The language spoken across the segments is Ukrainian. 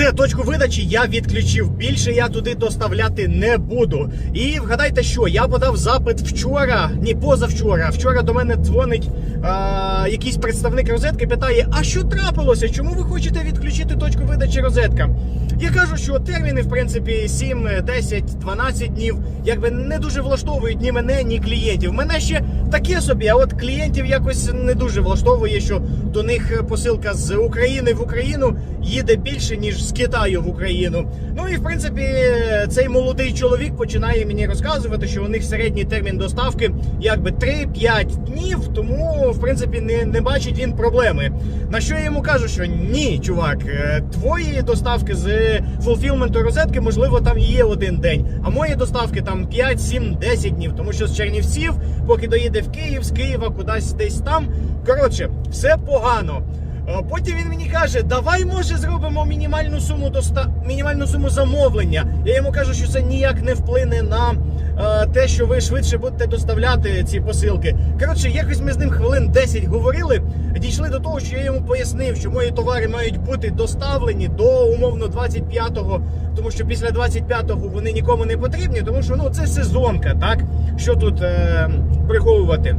Все, точку видачі я відключив. Більше я туди доставляти не буду. І вгадайте, що я подав запит вчора, ні, позавчора. Вчора до мене дзвонить а, якийсь представник розетки, питає: а що трапилося? Чому ви хочете відключити точку видачі розетка? Я кажу, що терміни, в принципі, 7, 10, 12 днів, якби не дуже влаштовують ні мене, ні клієнтів. Мене ще таке собі, а от клієнтів якось не дуже влаштовує, що до них посилка з України в Україну їде більше, ніж з Китаю в Україну. Ну і в принципі, цей молодий чоловік починає мені розказувати, що у них середній термін доставки якби 3-5 днів, тому в принципі не, не бачить він проблеми. На що я йому кажу, що ні, чувак, е, твої доставки з фулфілменту розетки, можливо, там є один день, а мої доставки там 5, 7, 10 днів, тому що з Чернівців, поки доїде в Київ, з Києва кудись десь там. Коротше, все погано. Е, Потім він мені каже: давай, може, зробимо мінімальну суму доста... мінімальну суму замовлення. Я йому кажу, що це ніяк не вплине на е, те, що ви швидше будете доставляти ці посилки. Коротше, якось ми з ним хвилин 10 говорили. Дійшли до того, що я йому пояснив, що мої товари мають бути доставлені до умовно 25-го, тому що після 25-го вони нікому не потрібні, тому що ну це сезонка, так що тут е, приховувати.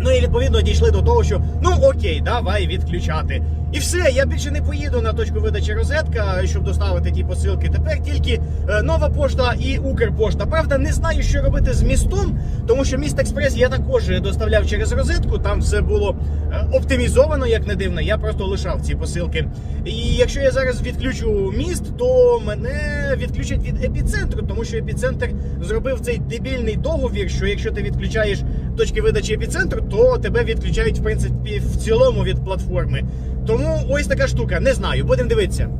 Ну і відповідно дійшли до того, що ну окей, давай відключати. І все, я більше не поїду на точку видачі розетка, щоб доставити ті посилки. Тепер тільки е, нова пошта і Укрпошта. Правда, не знаю, що робити з містом, тому що міст експрес я також доставляв через розетку. Там все було е, оптимізовано, як не дивно. Я просто лишав ці посилки. І якщо я зараз відключу міст, то мене відключать від епіцентру, тому що епіцентр зробив цей дебільний договір, що якщо ти відключаєш точки видачі епіцентру, то тебе відключають в принципі в цілому від платформи. Тому ось така штука. Не знаю, будемо дивитися.